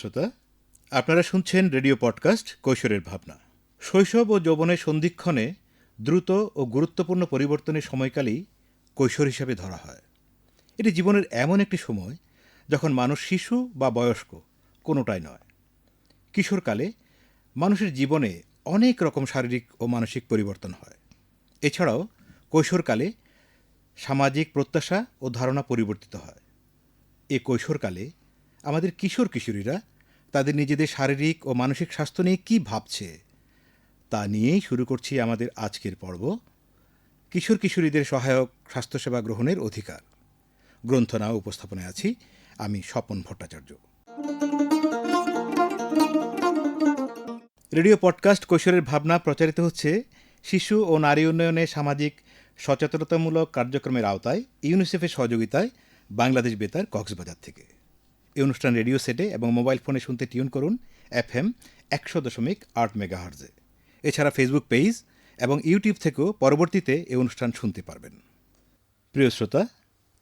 শ্রোতা আপনারা শুনছেন রেডিও পডকাস্ট কৈশোরের ভাবনা। শৈশব ও যৌবনের সন্ধিক্ষণে দ্রুত ও গুরুত্বপূর্ণ পরিবর্তনের সময়কালই কৈশোর হিসাবে ধরা হয়। এটি জীবনের এমন একটি সময় যখন মানুষ শিশু বা বয়স্ক, কোনোটাই নয়। কিশোরকালে মানুষের জীবনে অনেক রকম শারীরিক ও মানসিক পরিবর্তন হয়। এছাড়াও কৈশোরকালে সামাজিক প্রত্যাশা ও ধারণা পরিবর্তিত হয়। এ কৈশোরকালে আমাদের কিশোর কিশোরীরা তাদের নিজেদের শারীরিক ও মানসিক স্বাস্থ্য নিয়ে কী ভাবছে, তা নিয়েই শুরু করছি আমাদের আজকের পর্ব। কিশোর কিশোরীদের সহায়ক স্বাস্থ্যসেবা গ্রহণের অধিকার। গ্রন্থনা উপস্থাপনায় আছি, আমি স্বপন ভট্টাচার্য। রেডিও পডকাস্ট কৈশোরের ভাবনা প্রচারিত হচ্ছে শিশু ও নারী উন্নয়নে সামাজিক সচেতনতামূলক কার্যক্রমের আওতায়, ইউনিসেফের সহযোগিতায় বাংলাদেশ বেতার কক্সবাজার থেকে। এই অনুষ্ঠান রেডিও সেটে এবং মোবাইল ফোনে শুনতে টিউন করুন এফ এম একশো দশমিক আট মেগাহার্জে। এছাড়া ফেসবুক পেজ এবং ইউটিউব থেকেও পরবর্তীতে এই অনুষ্ঠান শুনতে পারবেন। প্রিয় শ্রোতা,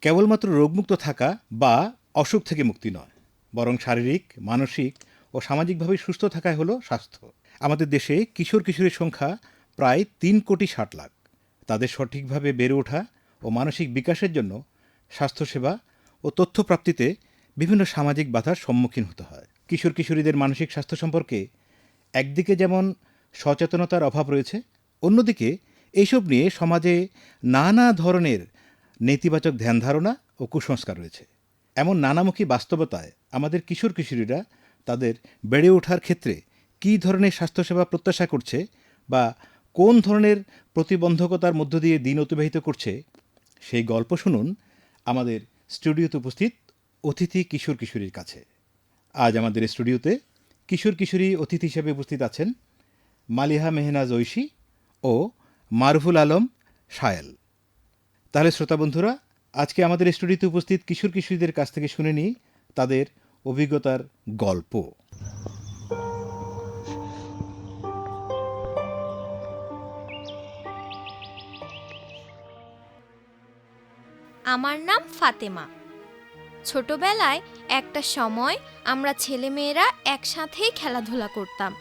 কেবলমাত্র রোগমুক্ত থাকা বা অসুখ থেকে মুক্তি নয়, বরং শারীরিক, মানসিক ও সামাজিকভাবে সুস্থ থাকাই হলো স্বাস্থ্য। আমাদের দেশে কিশোর কিশোরীর সংখ্যা প্রায় তিন কোটি ষাট লাখ। তাদের সঠিকভাবে বেড়ে ওঠা ও মানসিক বিকাশের জন্য স্বাস্থ্যসেবা ও তথ্য প্রাপ্তিতে বিভিন্ন সামাজিক বাধার সম্মুখীন হতে হয়। কিশোর কিশোরীদের মানসিক স্বাস্থ্য সম্পর্কে একদিকে যেমন সচেতনতার অভাব রয়েছে, অন্যদিকে এইসব নিয়ে সমাজে নানা ধরনের নেতিবাচক ধ্যান ধারণা ও কুসংস্কার রয়েছে। এমন নানামুখী বাস্তবতায় আমাদের কিশোর কিশোরীরা তাদের বেড়ে ওঠার ক্ষেত্রে কী ধরনের স্বাস্থ্যসেবা প্রত্যাশা করছে বা কোন ধরনের প্রতিবন্ধকতার মধ্য দিয়ে দিন অতিবাহিত করছে, সেই গল্প শুনুন আমাদের স্টুডিওতে উপস্থিত অতিথি কিশোর কিশোরীর কাছে। আজ আমাদের স্টুডিওতে কিশোর কিশোরী অতিথি হিসেবে উপস্থিত আছেন মালিহা মেহনাজ ঐশী ও মারুফুল আলম সায়েল তাহলে শ্রোতা বন্ধুরা, আজকে আমাদের স্টুডিওতে উপস্থিত কিশোর কিশোরীদের কাছ থেকে শুনে নিই তাদের অভিজ্ঞতার গল্প। আমার নাম ফাতেমা। ছোটবেলায় একটা সময় আমরা ছেলেমেয়েরা একসাথেই খেলাধুলা করতাম।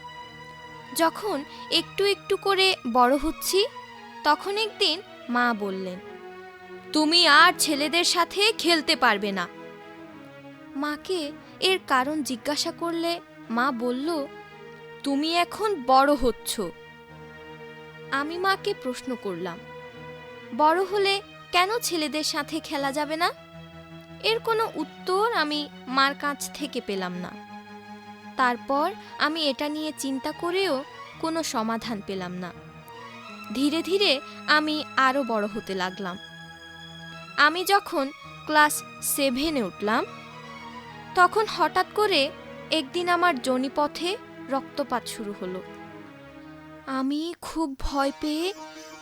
যখন একটু একটু করে বড় হচ্ছি, তখন একদিন মা বললেন, তুমি আর ছেলেদের সাথে খেলতে পারবে না। মাকে এর কারণ জিজ্ঞাসা করলে মা বলল, তুমি এখন বড় হচ্ছ। আমি মাকে প্রশ্ন করলাম, বড় হলে কেন ছেলেদের সাথে খেলা যাবে না? এর কোনো উত্তর আমি মার কাছ থেকে পেলাম না। তারপর আমি এটা নিয়ে চিন্তা করেও কোনো সমাধান পেলাম না। ধীরে ধীরে আমি আরও বড় হতে লাগলাম। আমি যখন ক্লাস সেভেনে উঠলাম, তখন হঠাৎ করে একদিন আমার জনিপথে রক্তপাত শুরু হলো। আমি খুব ভয় পেয়ে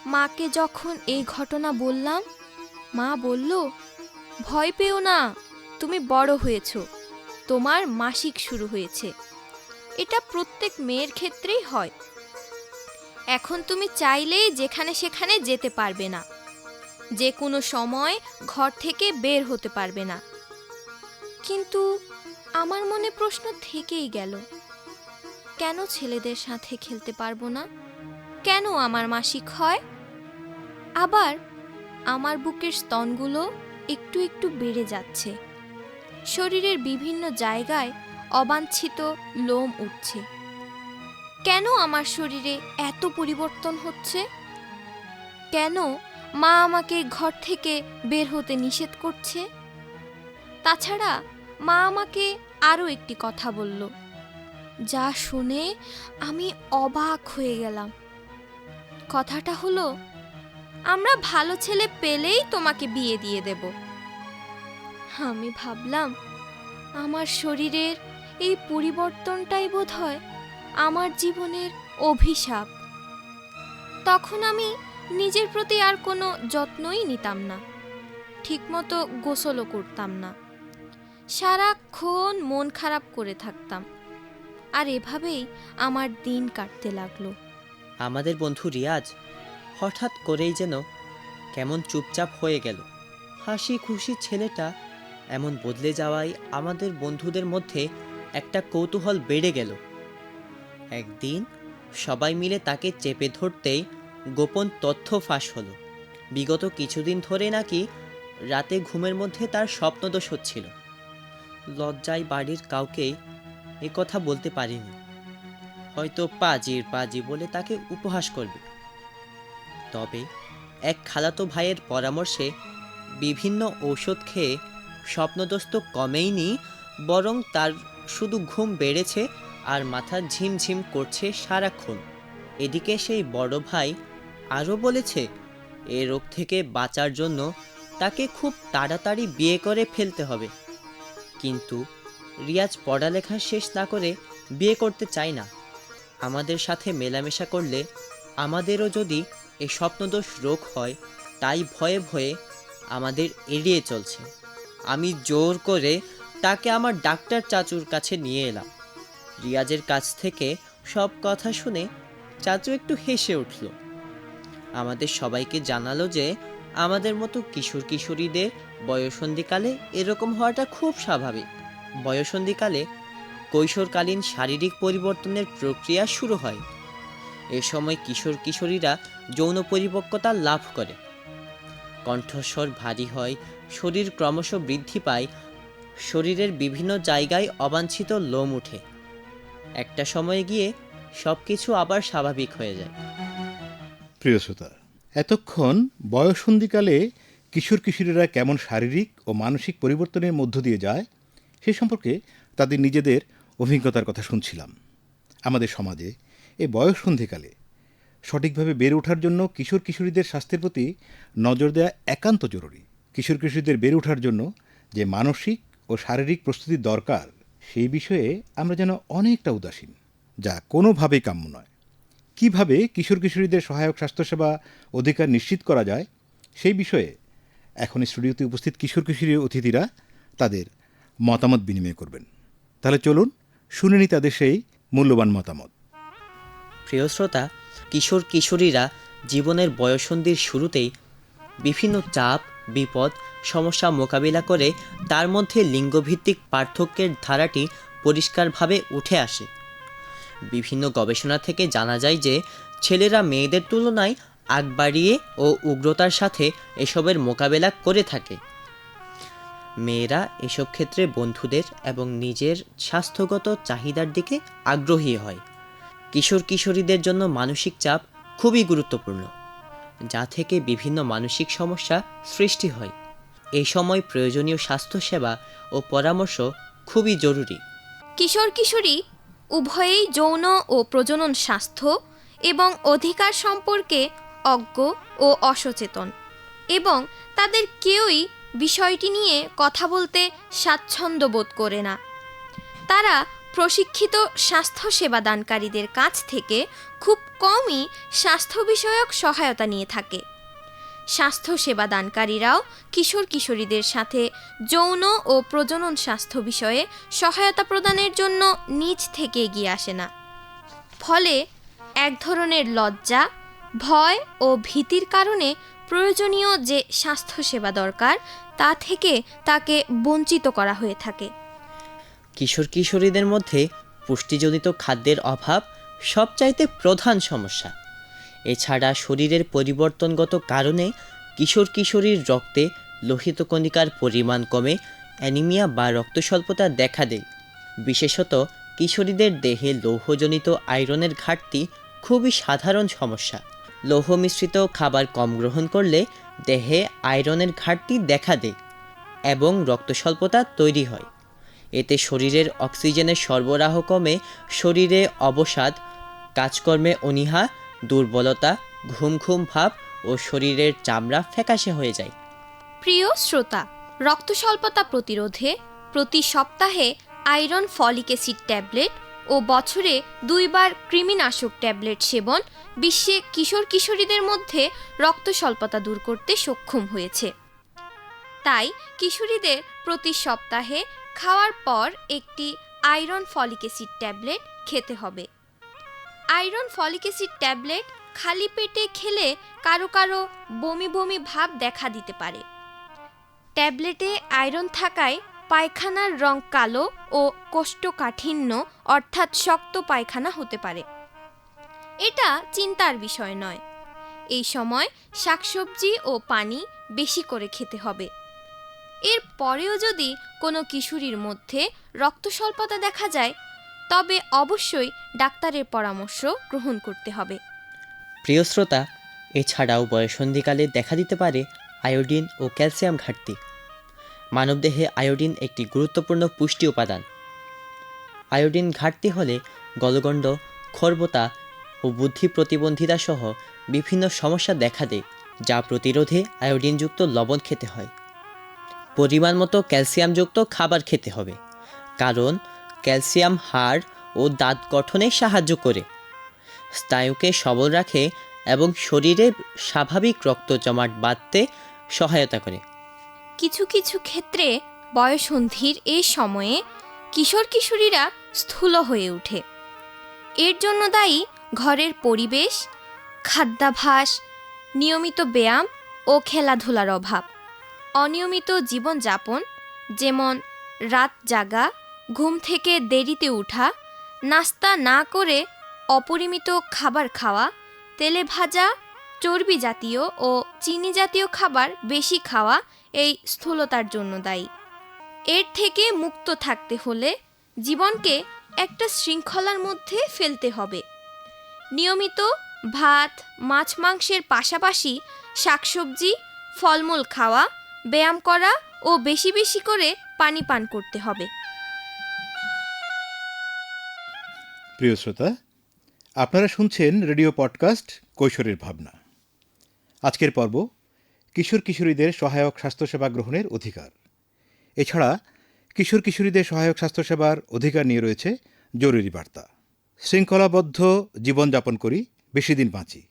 মাকে যখন এই ঘটনা বললাম, মা বলল ভয় পেও না, তুমি বড় হয়েছ। তোমার মাসিক শুরু হয়েছে। এটা প্রত্যেক মেয়ের ক্ষেত্রেই হয়। এখন তুমি চাইলেই যেখানে সেখানে যেতে পারবে না। যে কোনো সময় ঘর থেকে বের হতে পারবে না। কিন্তু আমার মনে প্রশ্ন থেকেই গেল, কেন ছেলেদের সাথে খেলতে পারব না? কেন আমার মাসিক হয়? আবার আমার বুকের স্তনগুলো একটু একটু বেড়ে যাচ্ছে। শরীরের বিভিন্ন জায়গায় অবাঞ্ছিত লোম উঠছে। কেন আমার শরীরে এত পরিবর্তন হচ্ছে? কেন মা আমাকে ঘর থেকে বের হতে নিষেধ করছে? তাছাড়া মা আমাকে আরও একটি কথা বলল, যা শুনে আমি অবাক হয়ে গেলাম। কথাটা হলো আমরা ভালো ছেলে পেলেই তোমাকে বিয়ে দিয়ে দেব। আমি ভাবলাম, আমার শরীরের এই পরিবর্তনটাই বোধ হয় আমার জীবনের অভিশাপ। তখন আমি নিজের প্রতি আর কোনো যত্নই নিতাম না, ঠিকমতো গোসলও করতাম না। সারাক্ষণ মন খারাপ করে থাকতাম, আর এভাবেই আমার দিন কাটতে লাগল। আমাদের বন্ধু রিয়াজ হঠাৎ করেই যেন কেমন চুপচাপ হয়ে গেল। হাসি খুশি ছেলেটা এমন বদলে যাওয়ায় আমাদের বন্ধুদের মধ্যে একটা কৌতূহল বেড়ে গেল। একদিন সবাই মিলে তাকে চেপে ধরতেই গোপন তথ্য ফাঁস হলো। বিগত কিছুদিন ধরে নাকি রাতে ঘুমের মধ্যে তার স্বপ্নদোষ হচ্ছিল। লজ্জায় বাড়ির কাউকেই এ কথা বলতে পারিনি। হয়তো পাজির পাজি বলে তাকে উপহাস করবে। তবে এক খালাতো ভাইয়ের পরামর্শে বিভিন্ন ঔষধ খেয়ে স্বপ্নদোষ তো কমেইনি, বরং তার শুধু ঘুম বেড়েছে আর মাথা ঝিমঝিম করছে সারাক্ষণ। এদিকে সেই বড় ভাই আরও বলেছে, এ রোগ থেকে বাঁচার জন্য তাকে খুব তাড়াতাড়ি বিয়ে করে ফেলতে হবে। কিন্তু রিয়াজ পড়ালেখা শেষ না করে বিয়ে করতে চায় না। আমাদের সাথে মেলামেশা করলে আমাদেরও যদি এ স্বপ্নদোষ রোগ হয়, তাই ভয়ে ভয়ে আমাদের এড়িয়ে চলছে। আমি জোর করে তাকে আমার ডাক্তার চাচুর কাছে নিয়ে এলাম। রিয়াজের কাছ থেকে সব কথা শুনে চাচু একটু হেসে উঠল। আমাদের সবাইকে জানালো যে আমাদের মতো কিশোর কিশোরীদের বয়সন্ধিকালে এরকম হওয়াটা খুব স্বাভাবিক। বয়সন্ধিকালে কৈশোরকালীন শারীরিক পরিবর্তনের প্রক্রিয়া শুরু হয়। এ সময় কিশোর কিশোরীরা যৌন পরিপক্কতা লাভ করে। কণ্ঠস্বর ভারী হয়, শরীর ক্রমশ বৃদ্ধি পায়, শরীরের বিভিন্ন জায়গায় অবাঞ্ছিত লোম উঠে একটা সময়ে গিয়ে সব কিছু আবার স্বাভাবিক হয়ে যায়। প্রিয় শ্রোতা, এতক্ষণ বয়সন্ধিকালে কিশোর কিশোরীরা কেমন শারীরিক ও মানসিক পরিবর্তনের মধ্য দিয়ে যায়, সে সম্পর্কে তাদের নিজেদের অভিজ্ঞতার কথা শুনছিলাম। আমাদের সমাজে এই বয়সন্ধিকালে সঠিকভাবে বেড়ে ওঠার জন্য কিশোর কিশোরীদের স্বাস্থ্যের প্রতি নজর দেওয়া একান্ত জরুরি। কিশোর কিশোরীদের বেড়ে ওঠার জন্য যে মানসিক ও শারীরিক প্রস্তুতির দরকার, সেই বিষয়ে আমরা যেন অনেকটা উদাসীন, যা কোনোভাবেই কাম্য নয়। কীভাবে কিশোর কিশোরীদের সহায়ক স্বাস্থ্যসেবা অধিকার নিশ্চিত করা যায়, সেই বিষয়ে এখন স্টুডিওতে উপস্থিত কিশোর কিশোরী অতিথিরা তাদের মতামত বিনিময় করবেন। তাহলে চলুন, শুনে নি তাদের সেই মূল্যবান মতামত। প্রিয় শ্রোতা, কিশোর কিশোরীরা জীবনের বয়সন্ধির শুরুতেই বিভিন্ন চাপ, বিপদ, সমস্যা মোকাবিলা করে তার মধ্যে লিঙ্গভিত্তিক পার্থক্যের ধারাটি পরিষ্কারভাবে উঠে আসে। বিভিন্ন গবেষণা থেকে জানা যায় যে, ছেলেরা মেয়েদের তুলনায় আগ বাড়িয়ে ও উগ্রতার সাথে এসবের মোকাবেলা করে থাকে। মেয়েরা এসব ক্ষেত্রে বন্ধুদের এবং নিজের স্বাস্থ্যগত চাহিদার দিকে আগ্রহী হয়। কিশোর কিশোরীদের জন্য মানসিক চাপ খুবই গুরুত্বপূর্ণ, যা থেকে বিভিন্ন মানসিক সমস্যা সৃষ্টি হয়। এই সময় প্রয়োজনীয় স্বাস্থ্যসেবা ও পরামর্শ খুবই জরুরি। কিশোর কিশোরী উভয়েই যৌন ও প্রজনন স্বাস্থ্য এবং অধিকার সম্পর্কে অজ্ঞ ও অসচেতন এবং তাদের কেউই বিষয়টি নিয়ে কথা বলতে স্বাচ্ছন্দ্য বোধ করে না। তারা প্রশিক্ষিত স্বাস্থ্য সেবাদানকারীদের কাছ থেকে খুব কমই স্বাস্থ্য বিষয়ক সহায়তা নিয়ে থাকে। স্বাস্থ্য সেবাদানকারীরাও কিশোর কিশোরীদের সাথে যৌন ও প্রজনন স্বাস্থ্য বিষয়ে সহায়তা প্রদানের জন্য নিজ থেকে এগিয়ে আসে না। ফলে এক ধরনের লজ্জা, ভয় ও ভীতির কারণে প্রয়োজনীয় যে স্বাস্থ্যসেবা দরকার, তা থেকে তাকে বঞ্চিত করা হয়ে থাকে। কিশোর কিশোরীদের মধ্যে পুষ্টিজনিত খাদ্যের অভাব সবচাইতে প্রধান সমস্যা। এছাড়া শরীরের পরিবর্তনগত কারণে কিশোর কিশোরীর রক্তে লোহিত কণিকার পরিমাণ কমে, অ্যানিমিয়া বা রক্তস্বল্পতা দেখা দেয়। বিশেষত কিশোরীদের দেহে লৌহজনিত আয়রনের ঘাটতি খুবই সাধারণ সমস্যা। লৌহ মিশ্রিত খাবার কম গ্রহণ করলে দেহে আয়রনের ঘাটতি দেখা দেয় এবং রক্তস্বল্পতা তৈরি হয়। এতে শরীরের অক্সিজেনের সরবরাহ কমে, শরীরে অবসাদ, কাজকর্মে অনীহা, দুর্বলতা, ঘুম ঘুম ভাব ও শরীরের চামড়া ফ্যাকাশে হয়ে যায়। প্রিয় শ্রোতা, রক্ত স্বল্পতা প্রতিরোধে প্রতি সপ্তাহে আয়রন ফলিক অ্যাসিড ট্যাবলেট ও বছরে দুইবার কৃমিনাশক ট্যাবলেট সেবন বিশ্বে কিশোর কিশোরীদের মধ্যে রক্ত স্বল্পতা দূর করতে সক্ষম হয়েছে। তাই কিশোরীদের প্রতি সপ্তাহে খাওয়ার পর একটি আয়রন ফলিক অ্যাসিড ট্যাবলেট খেতে হবে। আয়রন ফলিক অ্যাসিড ট্যাবলেট খালি পেটে খেলে কারও কারও বমি বমি ভাব দেখা দিতে পারে। ট্যাবলেটে আয়রন থাকায় পায়খানার রং কালো ও কোষ্ঠকাঠিন্য অর্থাৎ শক্ত পায়খানা হতে পারে। এটা চিন্তার বিষয় নয়। এই সময় শাকসবজি ও পানি বেশি করে খেতে হবে। এর পরেও যদি কোনো কিশোরীর মধ্যে রক্ত স্বল্পতা দেখা যায়, তবে অবশ্যই ডাক্তারের পরামর্শ গ্রহণ করতে হবে। প্রিয় শ্রোতা, এছাড়াও বয়সন্ধিকালে দেখা দিতে পারে আয়োডিন ও ক্যালসিয়াম ঘাটতি। মানবদেহে আয়োডিন একটি গুরুত্বপূর্ণ পুষ্টি উপাদান। আয়োডিন ঘাটতি হলে গলগণ্ড, খর্বতা ও বুদ্ধি প্রতিবন্ধিতা সহ বিভিন্ন সমস্যা দেখা দেয়, যা প্রতিরোধে আয়োডিনযুক্ত লবণ খেতে হয়। পরিমাণ মতো ক্যালসিয়ামযুক্ত খাবার খেতে হবে। কারণ ক্যালসিয়াম, হাড় ও দাঁত গঠনে সাহায্য করে। স্নায়ুকে সবল রাখে এবং শরীরে স্বাভাবিক রক্ত জমাট বাঁধতে সহায়তা করে। কিছু কিছু ক্ষেত্রে বয়সন্ধির এই সময়ে কিশোর কিশোরীরা স্থূল হয়ে ওঠে। এর জন্য দায়ী ঘরের পরিবেশ খাদ্যাভাস নিয়মিত ব্যায়াম ও খেলাধুলার অভাব। অনিয়মিত জীবনযাপন, যেমন রাত জাগা, ঘুম থেকে দেরিতে ওঠা নাস্তা না করে অপরিমিত খাবার খাওয়া, তেলে ভাজা, চর্বি জাতীয় ও চিনি জাতীয় খাবার বেশি খাওয়া এই স্থূলতার জন্য দায়ী। এর থেকে মুক্ত থাকতে হলে জীবনকে একটা শৃঙ্খলার মধ্যে ফেলতে হবে। নিয়মিত ভাত, মাছ, মাংসের পাশাপাশি শাকসবজি, ফলমূল খাওয়া ব্যায়াম করা ও বেশি বেশি করে পানি পান করতে হবে। প্রিয় শ্রোতা, আপনারা শুনছেন রেডিও পডকাস্ট কৈশোরের ভাবনা। আজকের পর্ব, কিশোর কিশোরীদের সহায়ক স্বাস্থ্যসেবা গ্রহণের অধিকার। এছাড়া, কিশোর কিশোরীদের সহায়ক স্বাস্থ্যসেবার অধিকার নিয়ে রয়েছে জরুরি বার্তা। শৃঙ্খলাবদ্ধ জীবনযাপন করি, বেশি দিন বাঁচি।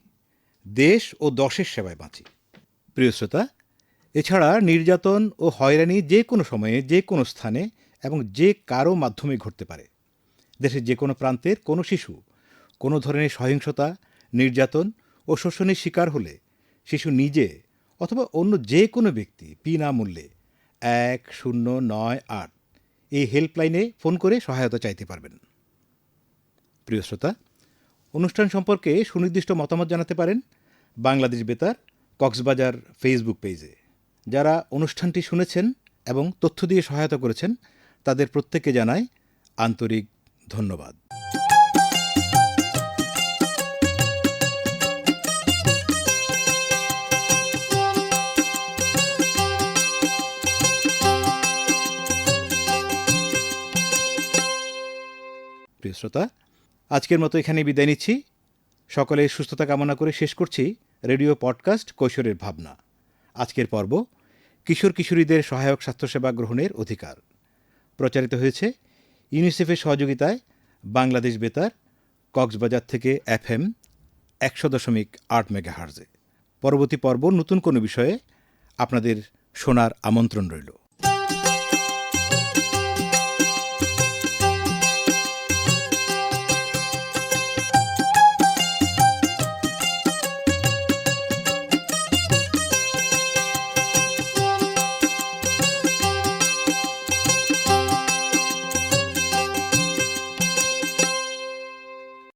দেশ ও দশের সেবায় বাঁচি। প্রিয় শ্রোতা এছাড়া নির্যাতন ও হয়রানি যে কোনো সময়ে, যে কোনো স্থানে এবং যে কারও মাধ্যমে ঘটতে পারে। দেশের যে কোনো প্রান্তের কোনো শিশু, কোনো ধরনের সহিংসতা, নির্যাতন ও শোষণের শিকার হলে শিশু নিজে অথবা অন্য যে কোনো ব্যক্তি বিনামূল্যে এক শূন্য নয় আট এই হেল্পলাইনে ফোন করে সহায়তা চাইতে পারবেন। প্রিয় শ্রোতা, অনুষ্ঠান সম্পর্কে সুনির্দিষ্ট মতামত জানাতে পারেন বাংলাদেশ বেতার, কক্সবাজার ফেসবুক পেজে। যারা অনুষ্ঠানটি শুনেছেন এবং তথ্য দিয়ে সহায়তা করেছেন, তাদের প্রত্যেককে জানায় আন্তরিক ধন্যবাদ। প্রিয় শ্রোতা, আজকের মতো এখানে বিদায় নিচ্ছি। সকলে সুস্থতা কামনা করে শেষ করছি রেডিও পডকাস্ট কৈশোরের ভাবনা। আজকের পর্ব, কিশোর কিশোরীদের সহায়ক স্বাস্থ্যসেবা গ্রহণের অধিকার। প্রচারিত হয়েছে ইউনিসেফের সহযোগিতায় বাংলাদেশ বেতার, কক্সবাজার থেকে এফএম একশো দশমিক আট মেগাহার্জে। পরবর্তী পর্ব নতুন কোনো বিষয়ে আপনাদের শোনার আমন্ত্রণ রইল।